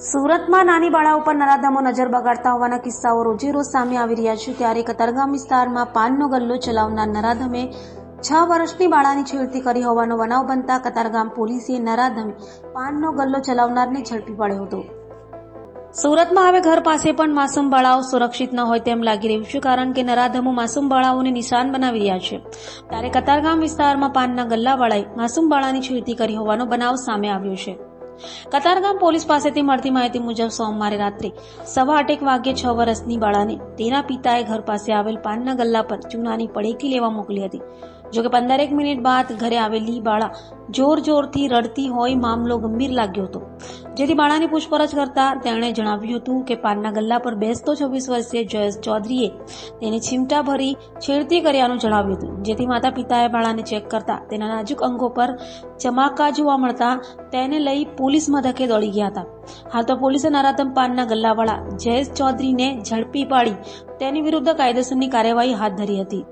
સુરતમાં નાની બાળા ઉપર નરાધમો નજર બગાડતા હોવાના કિસ્સાઓ રોજેરોજ સામે આવી રહ્યા છે. ત્યારે કતારગામ વિસ્તારમાં પાનનો ગલ્લો ચલાવનાર નરાધમે છ વર્ષની બાળાની છેડતી કરી હોવાનો બનાવ બનતા કતારગામ પોલીસે નરાધમે પાનનો ગલ્લો ચલાવનારને ઝડપી પાડ્યો હતો. સુરતમાં હવે ઘર પાસે પણ માસૂમ બાળાઓ સુરક્ષિત ન હોય તેમ લાગી રહ્યું છે કારણ કે નરાધમો માસૂમ બાળાઓને નિશાન બનાવી રહ્યા છે. ત્યારે કતારગામ વિસ્તારમાં પાનના ગલ્લાવાળાએ માસૂમ બાળાની છેડતી કરી હોવાનો બનાવ સામે આવ્યો છે. કતારગામ પોલીસ પાસેથી મળતી માહિતી મુજબ સોમવારે રાત્રે સવા આઠેક વાગ્યે છ વર્ષની બાળાને તેના પિતાએ ઘર પાસે આવેલ પાનના ગલ્લા પર ચૂનાની પડેકી લેવા મોકલી હતી. જોકે પંદરેક મિનિટ બાદ ઘરે આવેલી બાળા જોર જોરથી રડતી હોય મામલો ગંભીર લાગ્યો હતો. જેથી બાળાની પૂછપરછ કરતા તેણે જણાવ્યું હતું કે પાનના ગલ્લા પર બેસતો છવ્વીસ વર્ષીય જયેશ ચૌધરીએ તેને ચીમટા ભરી છેડતી કર્યાનું જણાવ્યું હતું, જેથી માતા પિતાએ બાળાને ચેક કરતા તેના નાજુક અંગો પર ચમાકા જોવા મળતા તેને લઈ પોલીસ મથકે દોડી ગયા હતા. હાલ તો પોલીસે નરાતમ પાનના ગલ્લાવાળા જયેશ ચૌધરીને ઝડપી પાડી તેની વિરુદ્ધ કાયદેસરની કાર્યવાહી હાથ ધરી હતી.